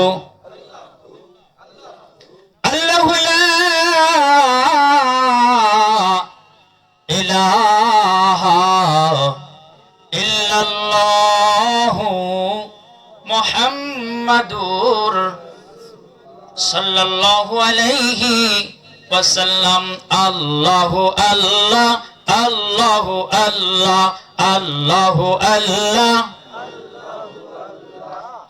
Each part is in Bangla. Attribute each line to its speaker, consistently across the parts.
Speaker 1: الله لا إله إلا الله محمد صلى الله عليه وسلم. الله الله الله الله الله الله, الله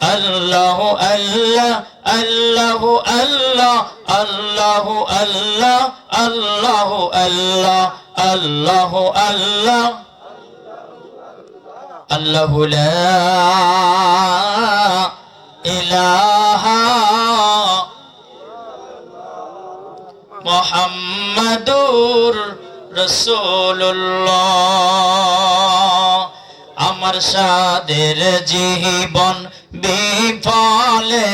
Speaker 1: আল্লাহু আল্লাহ আল্লাহু আল্লাহ আল্লাহু আল্লাহ আল্লাহু আল্লাহ আল্লাহু আল্লাহ আল্লাহু ইলাহা মোহাম্মদুর রসুল্লাহ আমার সাদের জীবন বিফলে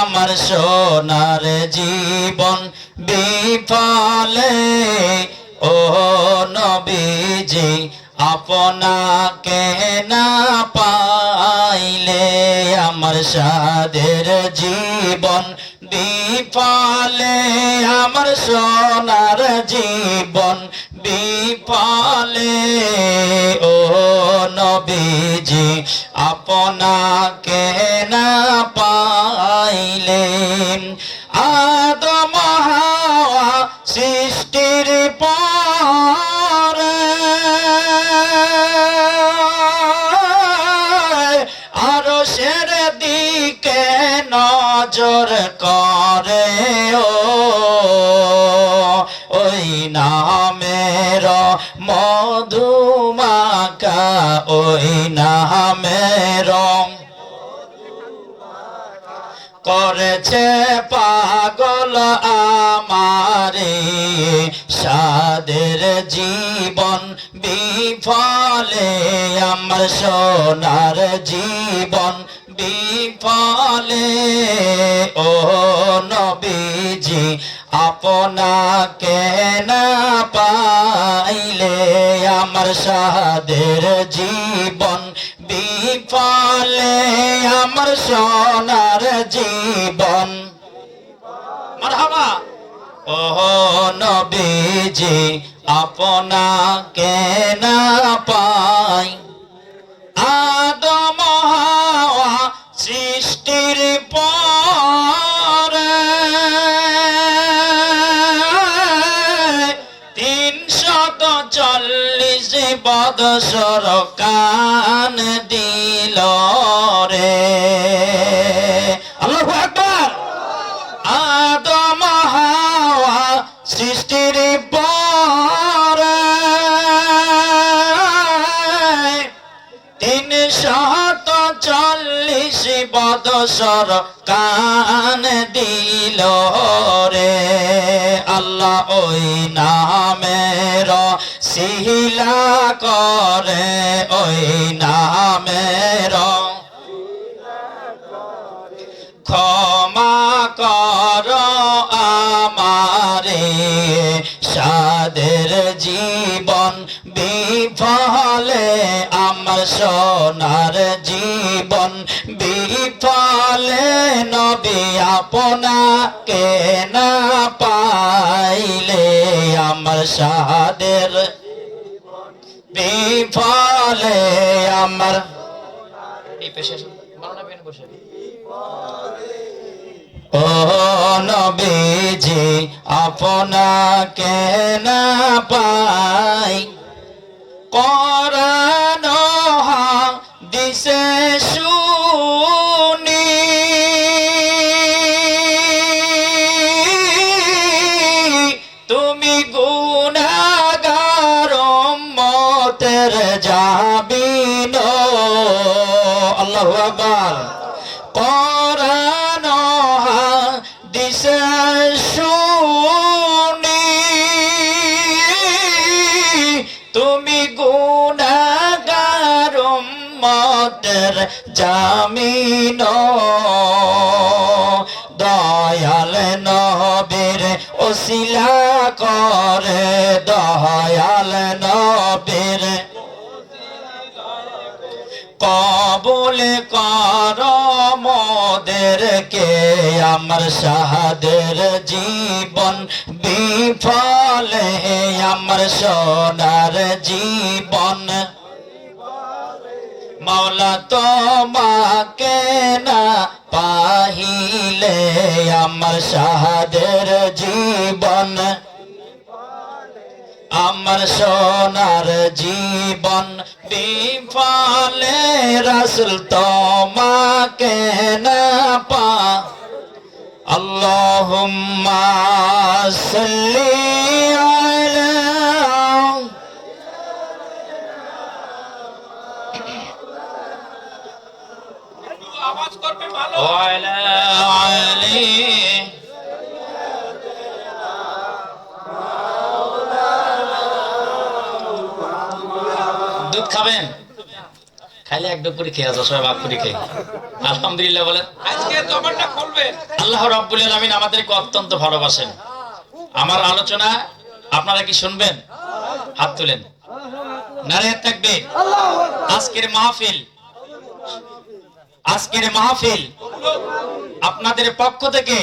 Speaker 1: আমার সোনার জীবন বিফলে ও নবীজি আপনাকে না পাইলে আমার সাদের জীবন বিফলে, আমার সোনার জীবন বিফলে। ও নবীজি, আপনাকে না পাইলে আদম নজর করে ওই নামের মধুমাকা ওই নামের করেছে পাগল আমারে, সাদের জীবন বিফলে, আমার সোনার জীবন বিফলে ও নবীজি, আপনাকে না পাইলে আমার সাদের জীবন। বিফলে আমার সোনার জীবন। মারহাবা। ও নবীজি, আপনাকে না পাই সদস্য কান দি বদসর কান দিল রে। আল্লাহ ওই নামের সিহিলা করে ওই নামের সোনার জীবন বিফলে, নবী আপনাকে না পাইলে আমার সাদের বিফলে আমার এই পেশা ও নবীজি, আপনাকে না পাই। করানো দিশে জামিন দয়াল নবীর ওসিলা করে, দয়াল নবীর কবুল কর মোদেরকে, আমার সাহাদের জীবন বিফল, আমার সোনার জীবন। মাওলা তোমাকে না পাহিলে আমার সাহাদের জীবন। আমার সোনার জীবন বিফলে রসুল তোমাকে না পা। আল্লাহুম্মা সাল্লি আলা আমার আলোচনা, আপনারা কি শুনবেন? হাত তুলেন। তাকবীর। আজকের মাহফিল আজকের মাহফিল আপনাদের পক্ষ থেকে,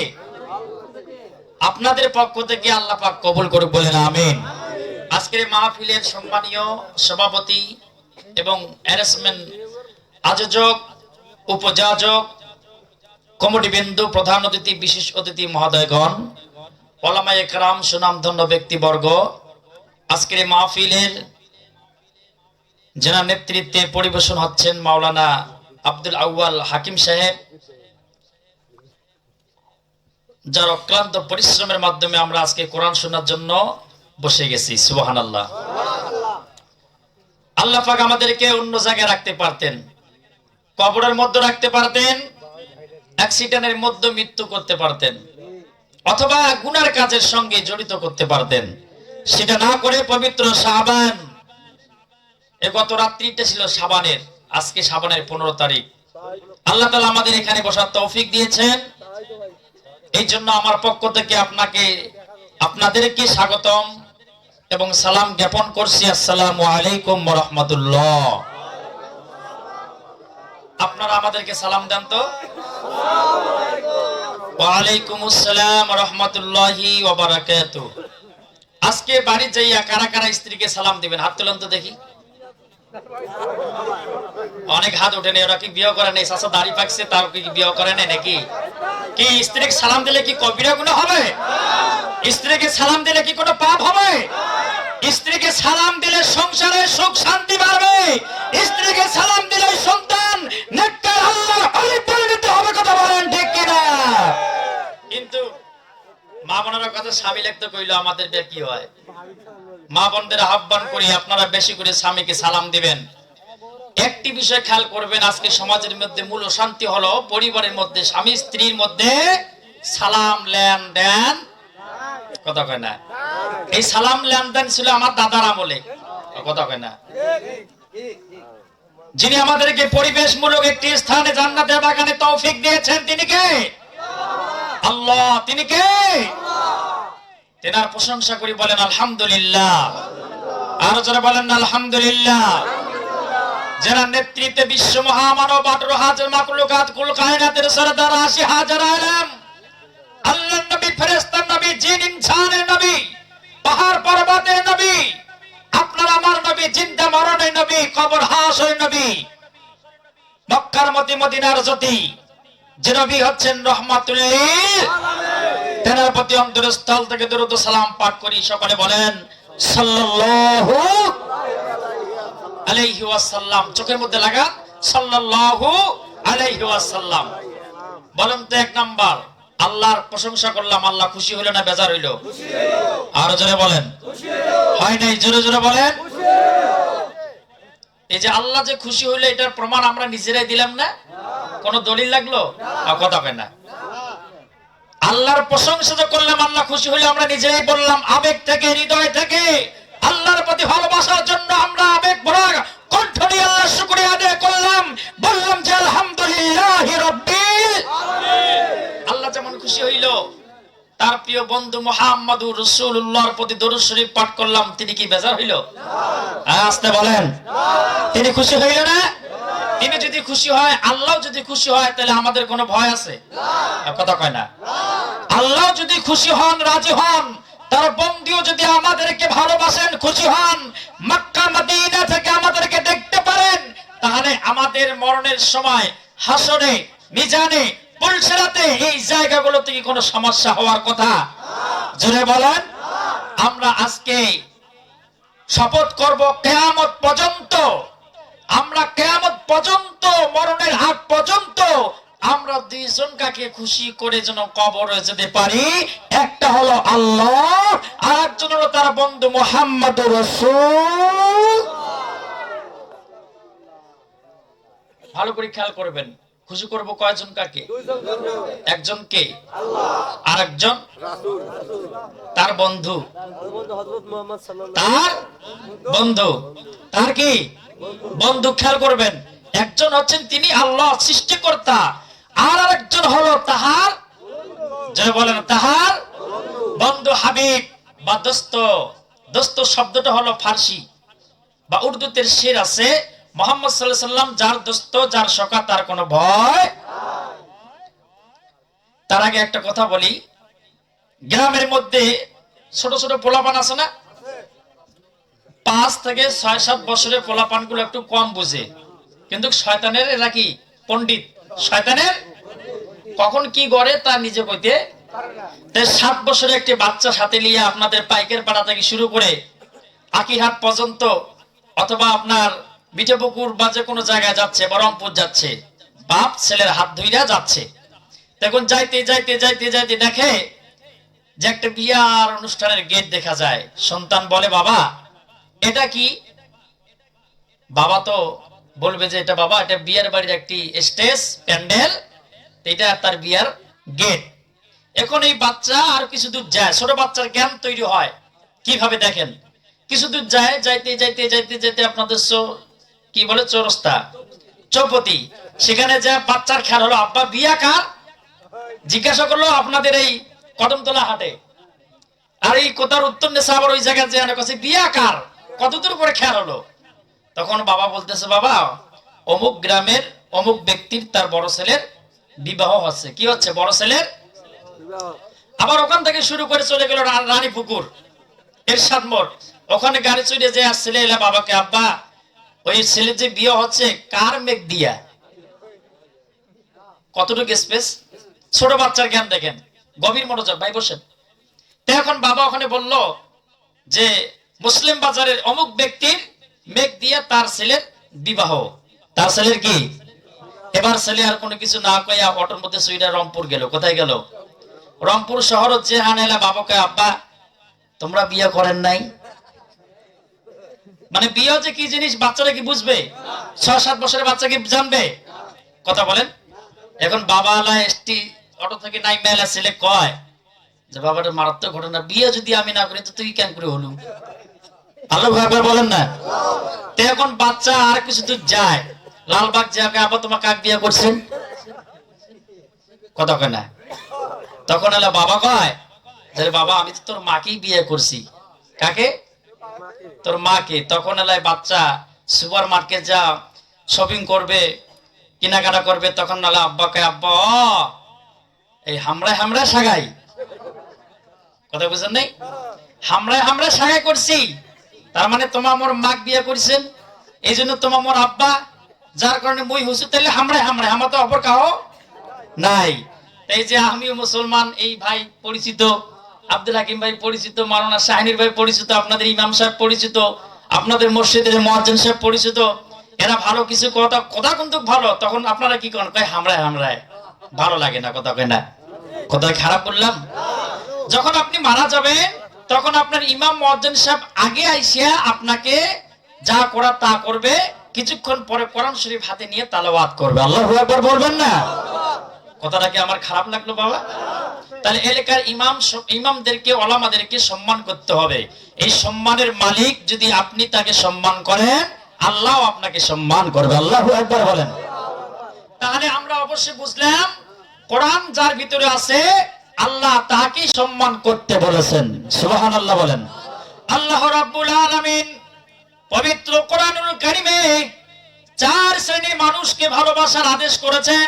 Speaker 1: আপনাদের পক্ষ থেকে আল্লাহ পাক কবুল করে বলেন, আমিন। আজকের মাহফিলের সম্মানীয় সভাপতি এবং অ্যারেঞ্জমেন্ট আয়োজক, উপযাজক কমিটি বিন্দু প্রধান অতিথি, বিশেষ অতিথি, মহোদয়গণ ওলামা একরাম, সুনামধন্য ব্যক্তিবর্গ, আজকের মাহফিলের যারা নেতৃত্বে পরিবেশন হচ্ছেন মাওলানা আব্দুল আউয়াল হাকিম সাহেব। যার অক্লান্ত পরিশ্রমের মাধ্যমে আমরা আজকে কোরআন শোনার জন্য বসে গেছি। সুবাহান আল্লাহ আল্লাহ আমাদেরকে অন্য জায়গায় রাখতে পারতেন। কবরের মধ্যে রাখতে পারতেন অ্যাক্সিডেন্টের মধ্যে মৃত্যু করতে পারতেন, অথবা গুনার কাজের সঙ্গে জড়িত করতে পারতেন। সেটা না করে পবিত্র সাবান এ গত রাত্রিটা ছিল সাবানের আজকে সাবানের পনেরো তারিখ। আল্লাহ তালা আমাদের এখানে বসার তৌফিক দিয়েছেন। এই জন্য আমার পক্ষ থেকে আপনাকে, আপনাদেরকে স্বাগতম এবং সালাম জ্ঞাপন করছি। আসসালামু আলাইকুম রহমতুল্লাহ। আপনারা আমাদেরকে সালাম দেন তো। ওয়ালাইকুম আসসালাম রহমতুল্লাহি আজকে বাড়ি যাইয়া কারা কারা স্ত্রীকে সালাম দিবেন? হাত তুলেন তো দেখি। অনেক হাত ওঠেনি ওরা কি বিয়ে করে নেই? শাসা দাড়ি পাকছে তার কি বিয়ে করে নেই নাকি? কি স্ত্রীকে সালাম দিলে কি কবিরা গুনাহ হবে? স্ত্রীকে সালাম দিলে কি কোনো পাপ হবে? স্ত্রীকে সালাম দিলে সংসারে সুখ শান্তি বাড়বে। স্ত্রীকে সালাম দিলে মা বোনদের আহ্বান করি, আপনারা বেশি করে স্বামীকে সালাম দিবেন। একটি বিষয় খেয়াল করবেন, আজকে সমাজের মধ্যে মূল শান্তি হলো, পরিবারের মধ্যে, স্বামী স্ত্রীর মধ্যে সালাম লেনদেন কথা কয় না? এই সালাম লেনদেন ছিল আমার দাদার আমলে। কথা কয় না? যিনি আমাদেরকে পরিবেশমূলক একটি স্থানে জান্নাতের বাগানে তৌফিক দিয়েছেন, তিনি কে? আল্লাহ, তিনি কে? তেনার প্রশংসা করি বলেন, আলহামদুলিল্লাহ। আরও যারা বলেন, আলহামদুলিল্লাহ। যারা নেতৃত্বে বিশ্ব মহামানব আঠারো হাজার মাকলুকাত কুল কায়নাতের সরদার আশি হাজার আলম আল্লাহ নবী ফেরেস্তার নবী, জিন ইনসানের নবী, পাহাড় পর্বতের নবী আপনার আমার নবী, জিন্দা মরণের নবী, কবর হাসের নবী। মক্কার মতি মদিনার জ্যোতি। যে নবী হচ্ছেন তেনার প্রতি অন্তরের স্থল থেকে দরুদ ও সালাম পাঠ করি, সকলে বলেন, সাল্লাল্লাহু আলাইহি ওয়াসাল্লাম। চোখের মধ্যে লাগা সাল্লাল্লাহু আলাইহি ওয়াসাল্লাম। বলেন তো এক নাম্বার। আল্লাহর প্রশংসা করলাম, আল্লাহ খুশি হইল না বেজার হইল? আরও জোরে বলেন। হয় নাই? জোরে জোরে বলেন। এই যে আল্লাহ যে খুশি হইল, এটার প্রমাণ আমরা নিজেরাই দিলাম না? কোন দলিল লাগল? কথা না। আল্লাহর প্রশংসা যে করলাম, আল্লাহ খুশি হইলে, আমরা নিজেরাই বললাম, আবেগ থেকে, হৃদয় থেকে, আল্লাহর প্রতি ভালোবাসার জন্য আমরা আবেগ ভরা কণ্ঠ নিয়ে আল্লাহ শুকরিয়া আদায় করলাম। বললাম যে আলহামদুলিল্লাহ রব্বিল আল্লাহ যেমন খুশি হইল তার প্রিয় বন্ধু মোহাম্মদুর রসুল্লাহর প্রতি দরুদ শরীফ পাঠ করলাম তিনি কি বেজার হইল? হ্যাঁ, আসতে বলেন। তিনি খুশি হইল না? তিনি যদি খুশি হয় আল্লাহ যদি খুশি হয় তাহলে আমাদের কোনো ভয় আছে? কথা কয় না। আল্লাহ যদি খুশি হন রাজি হন তার বন্ধুও যদি আমাদেরকে ভালোবাসেন খুশি হন মক্কা মদিনা থেকে আমাদেরকে দেখতে পারেন তাহলে আমাদের মরণের সময় হাসরে মিজানে পুলসেরাতে এই জায়গাগুলোতে কি কোনো সমস্যা হওয়ার কথা? জোরে বলেন। আমরা আজকে শপথ করব কেয়ামত পর্যন্ত। আমরা কেয়ামত পর্যন্ত, মরণের আগ পর্যন্ত আমরা দুইজন কাকে খুশি করে যেন কবরে যেতে পারি? একটা হলো আল্লাহ, আর একজন হলো তার বন্ধু মোহাম্মদ রসুল। ভালো করে খেয়াল করবেন। খুশি করব কয়জন কাকে? একজনকে। আর একজন তার বন্ধু। তার বন্ধু। তার কি? বন্ধু, খেয়াল করবেন। একজন হচ্ছেন তিনি আল্লাহ সৃষ্টিকর্তা। আর আরেকজন হলো তাহার যে বলেন, তাহার বন্ধু হাবিব বা দোস্ত। দোস্ত শব্দটা হলো ফার্সি বা উর্দুতে শের আছে। মোহাম্মদ সাল্লাহ সাল্লাম যার দোস্ত, যার সকা তার কোনো ভয়? তার আগে একটা কথা বলি। গ্রামের মধ্যে ছোট ছোট পোলাপান আছে না? পাঁচ থেকে ছয় সাত বছরের পোলাপানগুলো একটু কম বুঝে। কিন্তু শয়তানের এরা কি? পণ্ডিত। শয়তানের? কখন কি গড়ে তা নিজে কইতে সাত বছরের একটি বাচ্চা সাথে নিয়ে আপনাদের পাইকের পাড়া থেকে শুরু করে আকিরহাট পর্যন্ত অথবা আপনার বিটেপুকুর বা যে কোনো জায়গায় যাচ্ছে বরমপুর যাচ্ছে, বাপ ছেলের হাত ধইরা যাচ্ছে। তখন যাইতে যাইতে যাইতে যাইতে দেখে যে একটা বিয়ার অনুষ্ঠানের গেট দেখা যায়। সন্তান বলে, বাবা, এটা কি? বাবা তো বলবে যে, এটা বাবা, এটা বিয়ার বাড়ির একটি স্টেজ, প্যান্ডেল। এটা তার বিয়ার গেট। এখন এই বাচ্চা আর কিছু দূর যায়। ছোট বাচ্চার জ্ঞান তৈরি হয়। কীভাবে দেখেন? কিছু দূর যায়, যাইতে যাইতে যাইতে যাইতে আপনাদের কি বলে চৌরস্তা? চৌপতি। সেখানে যা বাচ্চার খেয়াল হলো, আব্বা বিয়া কার? জিজ্ঞাসা করল আপনাদের এই কদমতলা হাটে। আর এই কোথার উত্তর নেশা আবার ওই জায়গায় যে অনেক আছে বিয়া কার? কতদূর পরে খেয়াল হলো? তখন বাবা বলতেছে, বাবা, অমুক গ্রামের অমুক ব্যক্তির তার বড় ছেলের বিবাহ হচ্ছে। কি হচ্ছে? বড় ছেলের? আবার ওখান থেকে শুরু করে চলে গেল রানী পুকুর, এরশাদ মোড়। ওখানে গাড়ি চড়ে যে আসছিলে, এলা বাবাকে, আব্বা ওই ছেলের যে বিয়ে হচ্ছে, কার মেঘ দিয়া? কতটুকু স্পেস ছোট বাচ্চার জ্ঞান দেখেন। গভীর মনোযোগ, ভাই বসেন। এখন বাবা ওখানে বলল যে, মুসলিম বাজারের অমুক ব্যক্তির মেঘ দিয়া তার ছেলের বিবাহ। তার ছেলের কি? এবার ছেলে আর কোনো কিছু না কইয়া অটোর মধ্যে সুইডা রংপুর গেল। কোথায় গেল? রংপুর শহর যে হানেলা বাবাকে, আব্বা, তোমরা বিয়ে করেন নাই? মানে বিয়ে হচ্ছে কি জিনিস বাচ্চারা কি বুঝবে? ছয়, সাত বছরের বাচ্চা কি জানবে? কথা বলেন। এখন বাবা আলা এসটি অটো থেকে নাই মেলা ছেলে কয় যে, বাবাটা মারাত্মক ঘটনা, বিয়ে যদি আমি না করি, তো তুই কেন করে হলু আল্লাহ একবার বলেন না। তো এখন বাচ্চা আর কিছু দূর যায়। লালবাগ জায়গা আবার তোমার কাক বিয়ে করছেন? কথা কয় না। তখন এলা বাবা কয় যে, বাবা, আমি তো তোর মাকেই বিয়ে করছি। কাকে? তোর মাকে তখন এলাই বাচ্চা সুপার মার্কেট যা শপিং করবে, কেনাকাটা করবে, তখন নালে আব্বাকে আব্বা এই হামড়ায় হামড়ায় সাগাই। কথা বুঝেন নাই? হামড়ায় হামড়ায় সাগাই করছি। তার মানে তোমার মোর মাক বিয়ে করছেন, এই জন্য তোমার মোর আব্বা, যার কারণে মই হুসু তাইলে হামড়ায় হামড়ায় আমার তো অপর কাহ নাই। এই যে আমিও মুসলমান, এই ভাই পরিচিত আব্দুল হাকিম ভাই পরিচিত, মাওলানা শাহিনীর ভাই পরিচিত, আপনাদের ইমাম সাহেব পরিচিত, আপনাদের মসজিদের মহাজন সাহেব পরিচিত, এরা ভালো কিছু কথা কথা কিন্তু ভালো, তখন আপনারা কি করেন? কয়, হামরায় হামরায়। ভালো লাগে না কথা কয় না। কথা খারাপ বললাম? যখন আপনি মারা যাবেন, তখন আপনার ইমাম মহাজন সাহেব আগে আইসিয়া আপনাকে যা করা তা করবে, কিছুক্ষণ পরে কোরআন শরীফ হাতে নিয়ে তালাওয়াত করবে। আল্লাহ বলবেন না? কথাটা কি আমার খারাপ লাগল বাবা? তাহলে এলাকার ইমাম ইমামদেরকে, ওলামাদেরকে সম্মান করতে হবে। এই সম্মানের মালিক যদি আপনি তাকে সম্মান করেন, আল্লাহ আপনাকে সম্মান করবে। আল্লাহ একবার বলেন। তাহলে আমরা অবশ্যই বুঝলাম, কোরআন যার ভিতরে আছে, আল্লাহ তাকে সম্মান করতে বলেছেন। সুবহান আল্লাহ বলেন। আল্লাহ রাব্বুল আলামিন পবিত্র কোরআনুল কারিমে চার শ্রেণি মানুষকে ভালোবাসার আদেশ করেছেন।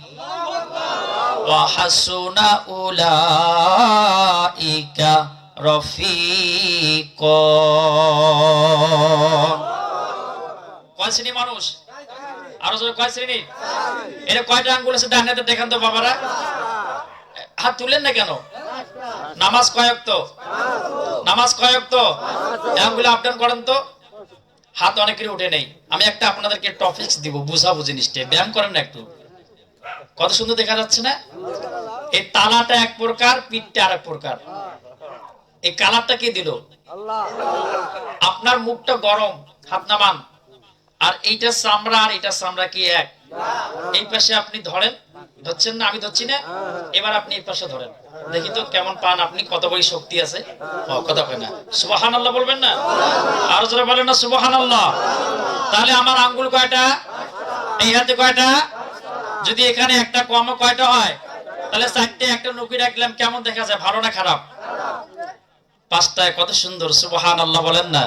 Speaker 1: وحسن أولئك رفيقا কয় শ্রেণী মানুষ আরো জোরে কয় শ্রেণী এটা কয়টা আঙ্গুল আছে ডান হাতে দেখান তো বাবারা হাত তুলেন না কেন নামাজ কয়েক তো নামাজ কয়েক তো আঙ্গুলে আপডাউন করেন তো হাত অনেকেরই উঠে নেই আমি একটা আপনাদেরকে টপিকস দিব বুঝাবো জিনিসটা ব্যায়াম করেন না একটু কত সুন্দর দেখা যাচ্ছে না? এই তালাটা এক প্রকার, পিঠটা আর এক প্রকার। এই কালারটা কে দিল? আপনার মুখটা গরম, হাত নামান। আর এইটা চামড়া আর এটা চামড়া কি এক? এই পাশে আপনি ধরেন। ধরছেন না? আমি ধরছি না? এবার আপনি এই পাশে ধরেন। দেখি তো কেমন পান আপনি, কত বড় শক্তি আছে? কথা কয় না। সুবাহান আল্লাহ বলবেন না? আর যারা বলেন না সুবাহান আল্লাহ তাহলে আমার আঙ্গুল কয়টা? এই হাতে কয়টা? যদি এখানে একটা কম কয়টা হয়? তাহলে চারটে, একটা নুকি রাখলাম, কেমন দেখা যায়? ভালো না খারাপ? পাঁচটায় কত সুন্দর সুবহান আল্লাহ বলেন না?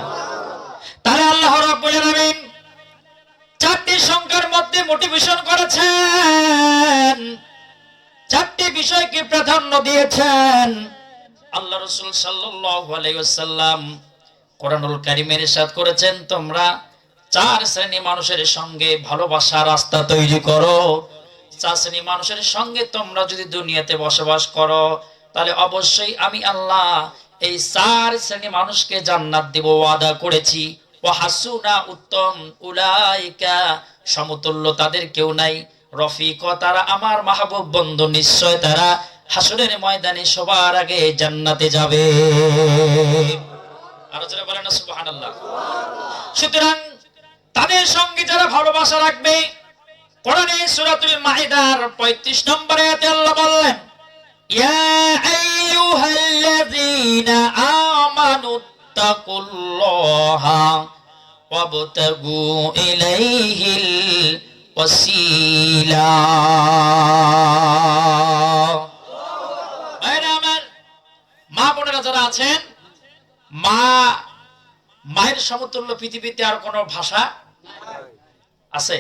Speaker 1: তাহলে আল্লাহ রাব্বুল আলামিন চারটি সংখ্যার মধ্যে মোটিভেশন করেছেন। চারটি বিষয়কে প্রাধান্য দিয়েছেন। আল্লাহ রসুল ওয়াসাল্লাম কোরআনুল কারিমের ইরশাদ করেছেন, তোমরা চার শ্রেণি মানুষের সঙ্গে ভালোবাসার রাস্তা তৈরি করো। শ্রেণি মানুষের সঙ্গে তোমরা যদি দুনিয়াতে বসবাস করো, তাহলে অবশ্যই আমি আল্লাহ এই চার শ্রেণি মানুষকে জান্নাত দিব, ওয়াদা করেছি। ও হাসুনা উত্তম, উলাইকা, সমতুল্য তাদের কেউ নাই। রফিক, তারা আমার মাহবুব বন্ধু, নিশ্চয় তারা হাসুরের ময়দানে সবার আগে জান্নাতে যাবে। আরও যারা বলেন সুবহানাল্লাহ। সুতরাং তাদের সঙ্গে যারা ভালোবাসা রাখবে কোরআনে সূরাতুল মাইদার 35 নম্বরে আয়াতে আল্লাহ বললেন, ইয়া আইয়ুহাল্লাযীনা আমানু তাকুল্লাহা ওয়াবতাগু ইলাইহিল ওয়াসিলা. মা বোনেরা যারা আছেন, মা, মায়ের সমতুল্য পৃথিবীতে আর কোনো ভাষা আছে?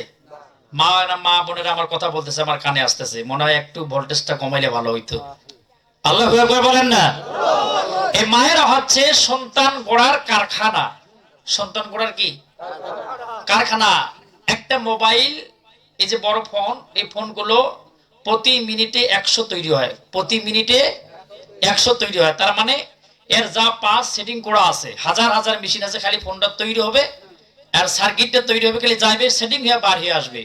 Speaker 1: মা মা বোনেরা আমার কথা বলতেছে, আমার কানে আসতেছে। মনে হয় একটু ভোল্টেজটা কমাইলে ভালো হইতো। আল্লাহ বলেন না? এই মায়েরা হচ্ছে সন্তান কারখানা। সন্তান কি? কারখানা। একটা মোবাইল, এই যে বড় ফোন, এই ফোনগুলো প্রতি মিনিটে একশো তৈরি হয়। প্রতি মিনিটে একশো তৈরি হয়। তার মানে এর যা পাস সেটিং করা আছে। হাজার হাজার মেশিন আছে, খালি ফোনটা তৈরি হবে, আর সার্কিটটা তৈরি হবে, খালি যাইবে, সেটিং হয়ে বার হয়ে আসবে।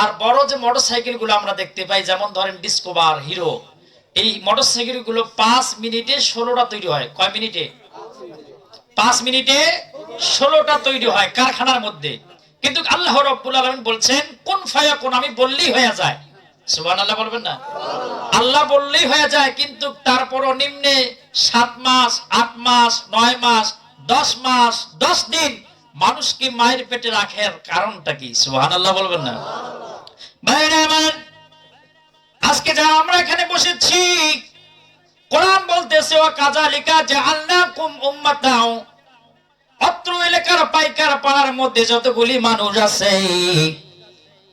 Speaker 1: আর বড় যে মোটর সাইকেলগুলো আমরা দেখতে পাই, যেমন ধরেন ডিসকোভার, হিরো, এই মোটর সাইকেলগুলো পাঁচ মিনিটে ষোলোটা তৈরি হয়। কয় মিনিটে? পাঁচ মিনিটে ষোলোটা তৈরি হয় কারখানার মধ্যে। কিন্তু আল্লাহ রব্বুল আলমিন বলছেন, কোন ফায়া কোন আমি বললেই হয়ে যায়। সুবান আল্লাহ বলবেন না? আল্লাহ বললেই হয়ে যায়, কিন্তু তারপরও নিম্নে সাত মাস, আট মাস, নয় মাস, দশ মাস, দশ দিন মানুষকে মায়ের পেটে রাখার কারণটা কি? সুহান আল্লাহ বলবেন না? আজকে যা আমরা এখানে বসেছি, কোরআন বলতেছে ও কাজালিকা জাআলনাকুম উম্মাতাও। অত্র এলাকার পাইকার পাড়ার মধ্যে যতগুলি মানুষ আছে,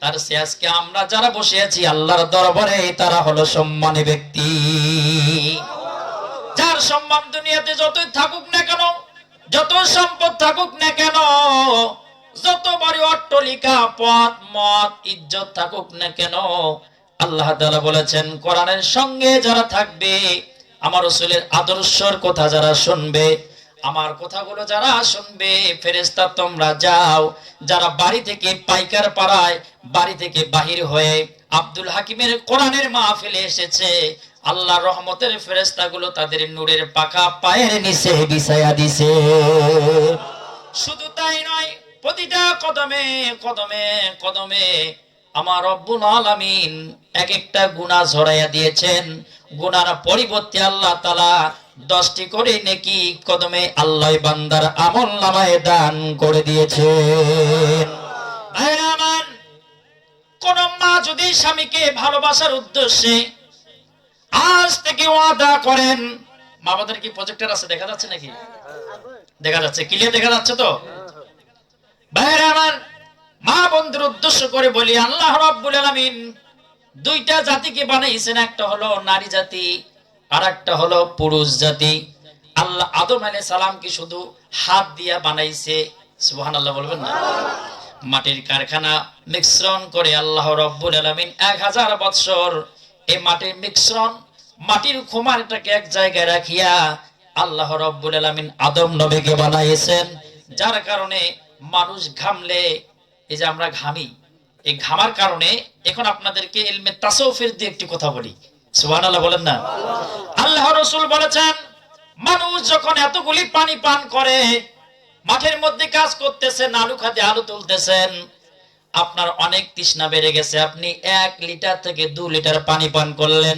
Speaker 1: তার সে আজকে আমরা যারা বসে আছি, আল্লাহর দরবারে, তারা হলো সম্মানী ব্যক্তি। যার সম্মান দুনিয়াতে যতই থাকুক না কেন যত সম্পদ থাকুক না কেন যত বড় অট্টলিকা, পথ, মত, ইজ্জত থাকুক না কেন, আল্লাহ তাআলা বলেছেন, কোরআনের সঙ্গে যারা থাকবে, আমার রসুলের আদর্শর কথা যারা শুনবে, আমার কথাগুলো যারা শুনবে ফেরেস্তা তোমরা যাও, যারা বাড়ি থেকে পাইকার পাড়ায়, বাড়ি থেকে বাহির হয়ে আব্দুল হাকিমের কোরআনের মাহফিলে এসেছে আল্লাহ রহমতের ফেরেস্তাগুলো তাদের নূরের পাকা পায়ের নিচে বিছায়া দিছে। শুধু তাই নয় প্রতিটা কদমে কদমে কদমে আমার রব্বুল আলামিন এক একটা গুনাহ ঝরাইয়া দিয়েছেন। গুনার পরিবর্তে আল্লাহ তালা দশটি করে নেকি কদমে আল্লাহ বান্দার আমল নামায় দান করে দিয়েছে কোন মা যদি স্বামীকে ভালোবাসার উদ্দেশ্যে আজ থেকে ওয়াদা করেন মা বাবার কি প্রজেক্টর আছে? দেখা যাচ্ছে নাকি? দেখা যাচ্ছে। ক্লিয়ার দেখা যাচ্ছে তো? ভাইরা আমার মা বন্ধুর উদ্দেশ্য করে বলি, আল্লাহ রাব্বুল আলামিন দুইটা জাতিকে বানাইছেন একটা হলো নারী জাতি আর একটা হলো পুরুষ জাতি। আল্লাহ আদম আলাইহিস সালামকে শুধু হাত দিয়া বানাইছে, সুবহানাল্লাহ বলবেন না? মাটির কারখানা মিশ্রণ করে আল্লাহ রব্বুল আলামিন এক হাজার বৎসর এই মাটির মিশ্রণ, মাটির খুমারটাকে এক জায়গায় রাখিয়া আল্লাহ রব্বুল আলামিন আদম নবীকে বানাইছেন, যার কারণে মানুষ ঘামলে, এই যে আমরা ঘামি, এই ঘামার কারণে এখন আপনাদেরকে ইলমে তাসাউফের দিয়ে একটি কথা বলি। সুবহানাল্লাহ, বলেন না? আল্লাহ রসুল বলেছেন, মানুষ যখন এতগুলি পানি পান করে, মাঠের মধ্যে কাজ করতেছেন আলু খাতে আলু তুলতেছেন, আপনার অনেক তৃষ্ণা বেড়ে গেছে। আপনি এক লিটার থেকে দু লিটার পানি পান করলেন।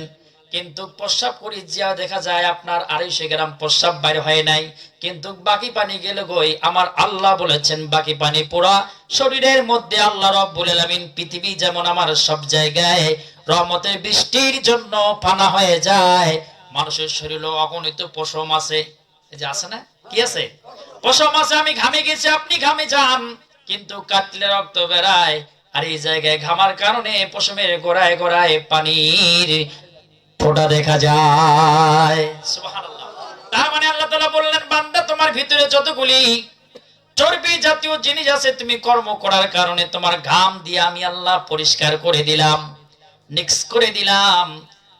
Speaker 1: কিন্তু প্রস্রাব করি যা দেখা যায় আপনার আড়াইশো গ্রাম প্রস্রাব বাইরে হয় নাই। কিন্তু বাকি পানি গেল গই আমার আল্লাহ বলেছেন, বাকি পানি পুরা শরীরের মধ্যে আল্লাহ রব্বুল আলামিন পৃথিবী যেমন আমার সব জায়গায় রহমতের বৃষ্টির জন্য পানা হয়ে যায়। মানুষের শরীরে অগণিত পশম আছে। এই যে আছে না? কি আছে? পশম আছে, আমি ঘামে গেছি, আপনি ঘামে যান। কিন্তু কাটলে রক্ত বেরায় আর এই জায়গায় ঘামার কারণে পশমের গোড়ায় গোড়ায় পানির ফোঁটা দেখা যায়। তার মানে আল্লাহ বললেন, বান্দা, তোমার ভিতরে যতগুলি চর্বি জাতীয় জিনিস আছে, তুমি কর্ম করার কারণে তোমার ঘাম দিয়ে আমি আল্লাহ পরিষ্কার করে দিলাম, নিক্স করে দিলাম।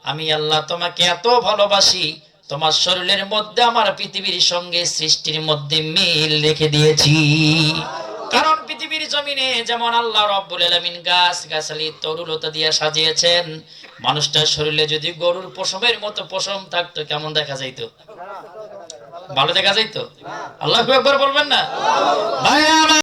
Speaker 1: আমি আল্লাহ তোমাকে এত ভালোবাসি, তোমার শরীরের মধ্যে, আমার পৃথিবীর সঙ্গে সৃষ্টির মধ্যে মিল রেখে দিয়েছি। কারণ পৃথিবীর জমিনে যেমন আল্লাহ রব্বুল আলামিন গাছ, গাছালি তরুলতা দিয়ে সাজিয়েছেন মানুষটার শরীরে যদি গরুর পশমের মতো পশম থাকতো, কেমন দেখা যাইত? ভালো দেখা যাইতো? আল্লাহ একবার বলবেন না?